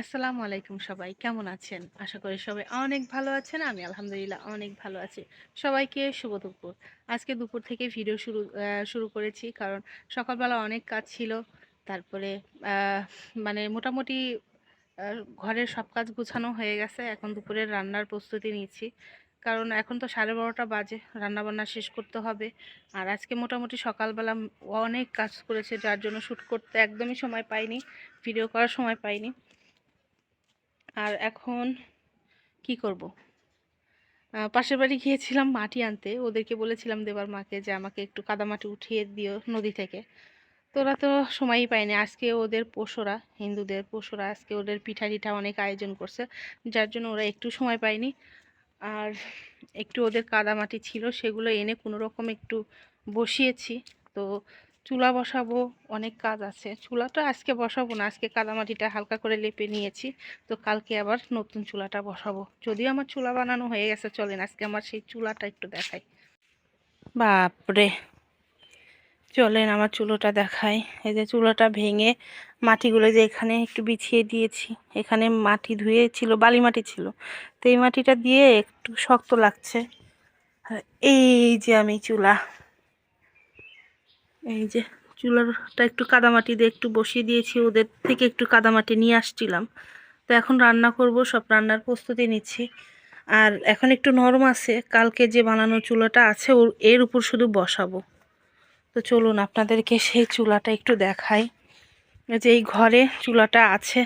আসসালামু আলাইকুম সবাই, কেমন আছেন? আশা করি সবাই অনেক ভালো আছেন, আমি আলহামদুলিল্লাহ অনেক ভালো আছি। সবাইকে শুভ দুপুর। আজকে দুপুর থেকে ভিডিও শুরু শুরু করেছি কারণ সকালবেলা অনেক কাজ ছিল, তারপরে মানে মোটামুটি ঘরের সব কাজ গুছানো হয়ে গেছে, এখন দুপুরের রান্নার প্রস্তুতি নিচ্ছি। কারণ এখন তো সাড়ে বারোটা বাজে, রান্নাবান্না শেষ করতে হবে। আর আজকে মোটামুটি সকালবেলা অনেক কাজ করেছে, যার জন্য শ্যুট করতে একদমই সময় পাইনি, ভিডিও করার সময় পাইনি। আর এখন কি করব? পাশের বাড়ি গিয়েছিলাম মাটি আনতে। ওদেরকে বলেছিলাম দেবার মাকে যে আমাকে একটু কাদামাটি উঠিয়ে দিও নদী থেকে। তো ওরা তো সময়ই পায়নি। আজকে ওদের পশুরা, হিন্দুদের পশুরা, আজকে ওদের পিঠা টিঠা অনেক আয়োজন করছে। যার জন্য ওরা একটু সময় পায়নি। আর একটু ওদের কাদামাটি ছিল, সেগুলো এনে কোনো রকম একটু বসিয়েছি। তো চুলা বসাবো, অনেক কাজ আছে। চুলাটা আজকে বসাবো না, আজকে কাদামাটিটা হালকা করে লেপে নিয়েছি। তো কালকে আবার নতুন চুলাটা বসাবো। যদিও আমার চুলা বানানো হয়ে গেছে, চলেন আজকে আমার সেই চুলাটা একটু দেখাই। বাপরে! চলেন আমার চুলোটা দেখাই। এই যে চুলাটা ভেঙে মাটিগুলো যে এখানে একটু বিছিয়ে দিয়েছি, এখানে মাটি ধুয়ে ছিল, বালি মাটি ছিল। তো এই মাটিটা দিয়ে একটু শক্ত লাগছে। এই যে আমি চুলা এই যে চুলাটা একটু কাদামাটি দিয়ে একটু বসিয়ে দিয়েছি, ওদের থেকে একটু কাদামাটি নিয়ে আসছিলাম। তো এখন রান্না করব, সব রান্নার প্রস্তুতি নিচ্ছি। আর এখন একটু নরম আছে, কালকে যে বানানো চুলাটা আছে, ওর, এর উপর শুধু বসাবো। তো চলুন আপনাদেরকে সেই চুলাটা একটু দেখাই। যে এই ঘরে চুলাটা আছে,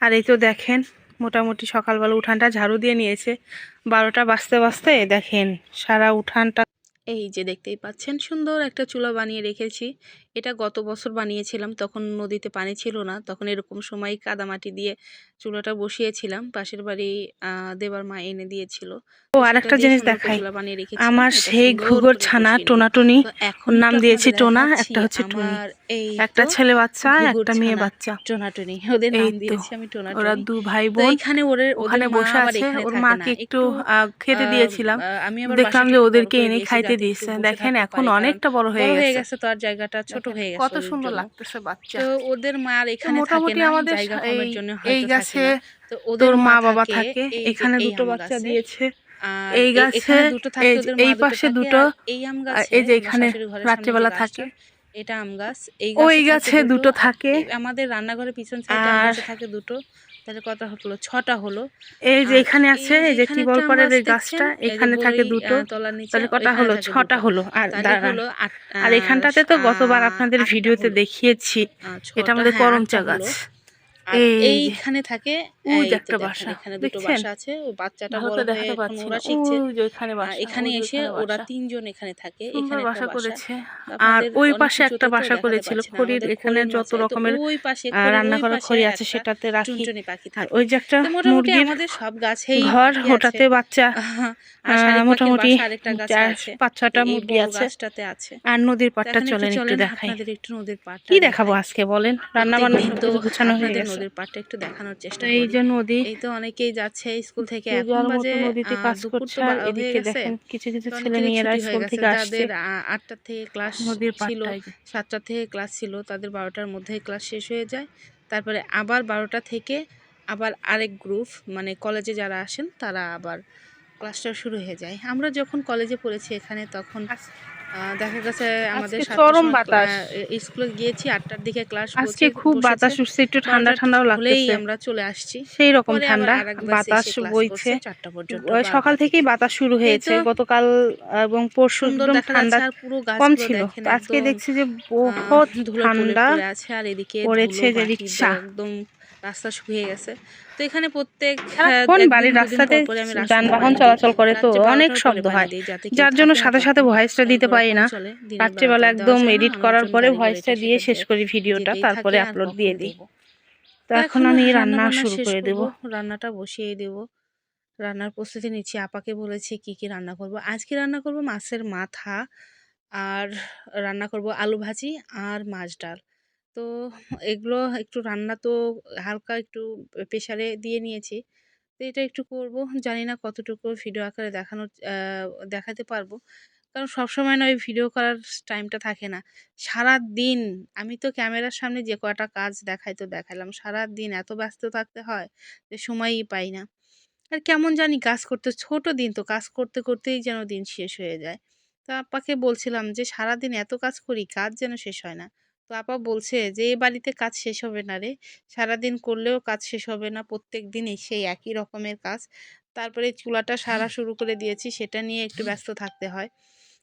আর এই তো দেখেন, মোটামুটি সকালবেলা উঠানটা ঝাড়ু দিয়ে নিয়েছে। বারোটা বাজতে বাজতে, দেখেন, সারা উঠানটা এই যে দেখতেই পাচ্ছেন সুন্দর একটা চুলা বানিয়ে রেখেছি এটা গত বছর বানিয়েছিলাম তখন নদীতে পানি ছিল না তখন এরকম সময় কাদামাটি দিয়ে চুলাটা বসিয়েছিলাম পাশের বাড়ি দেবার মা এনে দিয়েছিল ও আর একটা জিনিস দেখাই। আমার সেই ঘুঘুর ছানা। টোনাটুনি এখন নাম দিয়েছি টোনা, একটা হচ্ছে টুনি। একটা ছেলে বাচ্চা একটা মেয়ে। বাচ্চা টোনাটুনি ওদের নাম দিয়েছি আমি টোনাটুনি ওরা দু ভাই বোন এখানে ওদের ওখানে বসে আছে ওর মাকে একটু খেতে দিয়েছিলাম আমি আবার দেখলাম যে ওদেরকে এনে খাইতে দিয়েছে। দেখেন এখন অনেকটা বড় হয়ে বড় হয়ে গেছে। গেছে তো আর জায়গাটা ছোট হয়ে গেছে কত সুন্দর লাগতেছে বাচ্চা। তো ওদের মা আর এখানে থাকে না আমাদের জায়গা এই কমের জন্য এই গাছে তো ওদের মা বাবা থাকে এখানে দুটো বাচ্চা দিয়েছে। এই গাছে এই- পাশে দুটো, এই আম গাছে এই যে এখানে রাত্রিবেলা থাকে। এটা আম গাছ। এই গাছে গাছে দুটো। থাকে। আমাদের রান্নাঘরের পিছন সাইডে আম গাছে থাকে দুটো। তাহলে কত হলো ছটা হলো। এই যে এখানে আছে এই যে টিবল পরের এই গাছটা এখানে থাকে দুটো। তাহলে কটা হলো? ছটা হলো। আর হলো আর এখানটাতে তো গতবার আপনাদের ভিডিওতে দেখিয়েছি। এটা আমাদের হ্যাঁ, করমচা গাছ। আর এইখানে থাকে একটা বাসা। এখানে দুটো বাসা আছে ও বাচ্চাটা বড় হয়ে ওরা শিখছে। এখানে এসে ওরা তিনজন এখানে থাকে এখানে বাসা করেছে। আর ওই পাশে একটা বাসা করেছিল খড়ির এখানে যত রকমের ওই পাশে রান্না খড়ি আছে সেটাতে রাখি। আর ওই যে একটা মোটামুটি আমাদের সব গাছেই ঘর ওটাতে বাচ্চা মোটামুটি। পাঁচ ছটা মুরগি আছে। আর নদীর পাড়টা চলেন একটু দেখাই। একটু নদীর পাড়টা কি দেখাবো আজকে বলেন? রান্না বান্না সব গুছানো হয়ে গেছে নদীর পাড়টা একটু দেখানোর চেষ্টা এই যে নদী। এই তো অনেকেই যাচ্ছে স্কুল থেকে এখন বাজে নদীতে কাজ করছে আর এদিকে দেখেন কিছু কিছু ছেলে মেয়েরা স্কুল থেকে আসছে। আটটা থেকে ক্লাস নদীর ছিল সাতটা থেকে ক্লাস ছিল তাদের বারোটার মধ্যে ক্লাস শেষ হয়ে যায়। তারপরে আবার বারোটা থেকে আবার আরেক গ্রুপ মানে কলেজে যারা আসেন তারা আবার ক্লাসটা শুরু হয়ে যায়। আমরা যখন কলেজে পড়েছি এখানে তখন আহ, দেখা গেছে আমাদের চরম বাতাস। স্কুলে গিয়েছি আটটার দিকে ক্লাস আজকে খুব বাতাস উঠছে একটু ঠান্ডা ঠান্ডাও লাগতেছে। আমরা চলে আসছি। সেই রকম ঠান্ডা বাতাস বইছে। পর্যন্ত সকাল থেকেই বাতাস শুরু হয়েছে। গতকাল এবং পরশু একদম ঠান্ডা পুরো কম ছিল। আজকে দেখছি যে বহুত ঠান্ডা পড়ে পড়ে আছে আর এদিকে পড়েছে যে রিক্সা। একদম রাস্তা শুকিয়ে গেছে। তো এখানে প্রত্যেক সারাক্ষণ একদিন বাড়ির রাস্তাতে যানবাহন চলাচল করে তো অনেক শব্দ হয়। যার জন্য সাথে সাথে ভয়েসটা দিতে পারি না। রাত্রিবেলা বেলা একদম এডিট করার পরে ভয়েসটা দিয়ে শেষ করি ভিডিওটা তারপরে আপলোড দিয়ে দিই। তো এখন আমি রান্না শুরু করে দেব। রান্নাটা বসিয়ে দেব। রান্নার প্রস্তুতি নিচ্ছি আপাকে বলেছি কি কি রান্না করব। আজকে রান্না করব মাছের মাথা আর রান্না করব আলু ভাজি আর মাছ ডাল। তো এগুলো একটু রান্না তো হালকা একটু প্রেশারে দিয়ে নিয়েছি। তো এটা একটু করব। জানি না কতটুকু ভিডিও আকারে দেখানোর দেখাতে পারব। কারণ সবসময় না ওই ভিডিও করার টাইমটা থাকে না। সারাদিন আমি তো ক্যামেরার সামনে যে কয়টা কাজ দেখাই তো দেখালাম সারাদিন এত ব্যস্ত থাকতে হয় যে সময়ই পাই না। আর কেমন জানি কাজ করতে, ছোট দিন তো কাজ করতে করতেই যেন দিন শেষ হয়ে যায়। তো আপাকে বলছিলাম যে সারাদিন এত কাজ করি, কাজ যেন শেষ হয় না। তো আপা বলছে যে এই বাড়িতে কাজ শেষ হবে না রে। সারাদিন করলেও কাজ শেষ হবে না। প্রত্যেক দিনই সেই একই রকমের কাজ। তারপরে চুলাটা সারা শুরু করে দিয়েছি। সেটা নিয়ে একটু ব্যস্ত থাকতে হয়।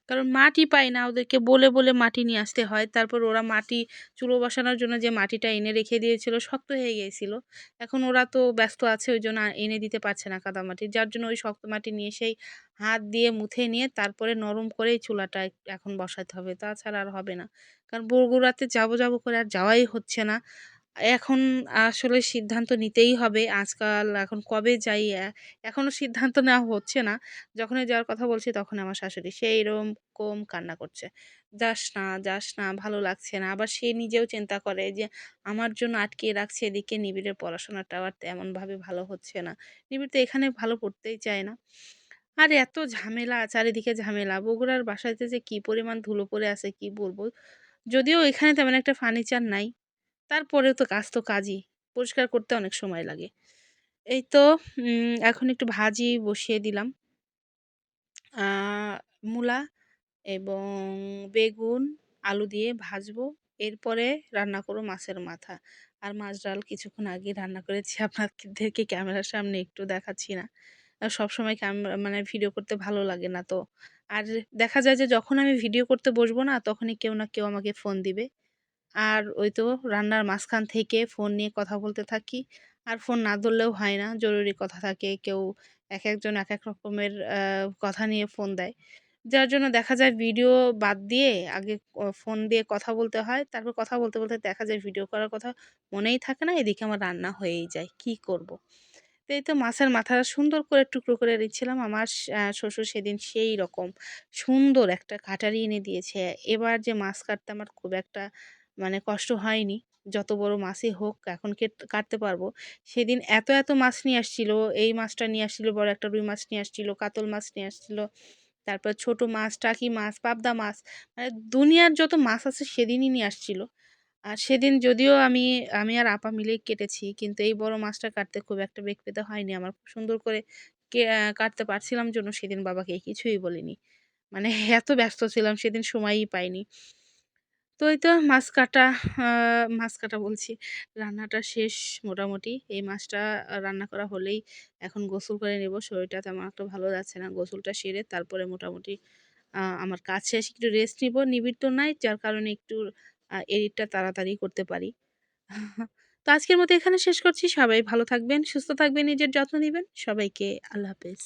কারণ মাটি পায় না, ওদেরকে বলে বলে মাটি নিয়ে আসতে হয়। তারপর ওরা মাটি, চুলো বসানোর জন্য যে মাটিটা এনে রেখে দিয়েছিল, শক্ত হয়ে গিয়েছিল। এখন ওরা তো ব্যস্ত আছে, ওই জন্য এনে দিতে পারছে না কাদা মাটি। যার জন্য ওই শক্ত মাটি নিয়ে সেই হাত দিয়ে মুথে নিয়ে তারপরে নরম করেই চুলাটা এখন বসাতে হবে। তাছাড়া আর হবে না। কারণ বগুড়াতে যাব যাব করে আর যাওয়াই হচ্ছে না। এখন আসলে সিদ্ধান্ত নিতেই হবে। আজকাল এখন কবে যাই, এ- এখনও সিদ্ধান্ত নেওয়া হচ্ছে না। যখনই যাওয়ার কথা বলছি তখন আমার শাশুড়ি সেই রকম কান্না করছে। যাস না যাস না, ভালো লাগছে না। আবার সে নিজেও চিন্তা করে যে, আমার জন্য আটকে রাখছে এদিকে নিবিড়ের পড়াশোনাটা আবার তেমনভাবে ভালো হচ্ছে না। নিবিড় তো এখানে ভালো পড়তেই চায় না। আর এত ঝামেলা, চারিদিকে ঝামেলা, বগুড়ার বাসাতে যে কি পরিমাণ ধুলো পড়ে আছে কি বলব? যদিও এখানে তেমন একটা ফার্নিচার নাই। তারপরেও তো কাজ তো কাজই। পরিষ্কার করতে অনেক সময় লাগে। এই তো এখন একটু ভাজি বসিয়ে দিলাম। মূলা এবং বেগুন, আলু দিয়ে ভাজবো। এরপরে রান্না করো মাছের মাথা। আর মাছ ডাল কিছুক্ষণ আগে রান্না করেছি। আপনাদেরকে ক্যামেরার সামনে একটু দেখাচ্ছি না। সবসময় ক্যামেরা মানে ভিডিও করতে ভালো লাগে না তো। আর দেখা যায় যে যখন আমি ভিডিও করতে বসবো না, তখনই কেউ না কেউ আমাকে ফোন দিবে। আর ওই তো রান্নার মাঝখান থেকে ফোন নিয়ে কথা বলতে থাকি। আর ফোন না ধরলেও হয় না, জরুরি কথা থাকে। কেউ এক একজন এক এক রকমের কথা নিয়ে ফোন দেয়। যার জন্য দেখা যায় ভিডিও বাদ দিয়ে আগে ফোন দিয়ে কথা বলতে হয়। তারপর কথা বলতে বলতে দেখা যায় ভিডিও করার কথা মনেই থাকে না। এদিকে আমার রান্না হয়েই যায়। কি করব। তো এই তো মাছের মাথাটা সুন্দর করে টুকরো করে দিচ্ছিলাম আমার শ্বশুর সেদিন সেই রকম সুন্দর একটা কাটারি এনে দিয়েছে। এবার যে মাছ কাটতে আমার খুব একটা মানে কষ্ট হয়নি। যত বড় মাছই হোক, এখন কেট- কাটতে পারব। সেদিন এত এত মাছ নিয়ে আসছিল। এই মাছটা নিয়ে আসছিল, বড় একটা রুই মাছ নিয়ে আসছিল, কাতল মাছ নিয়ে আসছিল, তারপর ছোট মাছ, টাকি মাছ, পাবদা মাছ মানে দুনিয়ার যত মাছ আছে সেদিনই নিয়ে আসছিল। আর সেদিন যদিও আমি আমি আর আপা মিলেই কেটেছি, কিন্তু এই বড় মাছটা কাটতে খুব একটা বেগ পেতে হয়নি। আমার খুব সুন্দর করে কাটতে পারছিলাম জন্য সেদিন বাবাকে কিছুই বলিনি। মানে এত ব্যস্ত ছিলাম, সেদিন সময়ই পাইনি। তো এই তো মাছ কাটা মাছ কাটা বলছি। রান্নাটা শেষ মোটামুটি। এই মাছটা রান্না করা হলেই এখন গোসল করে নেব। শরীরটা তেমন একটা ভালো যাচ্ছে না। গোসলটা সেরে তারপরে মোটামুটি আমার কাজ শেষ। একটু রেস্ট নিব। নিবিড় তো নাই। যার কারণে একটু এডিটটা তাড়াতাড়ি করতে পারি। তো আজকের মতো এখানে শেষ করছি। সবাই ভালো থাকবেন, সুস্থ থাকবেন, নিজের যত্ন নেবেন। সবাইকে আল্লাহ হাফেজ।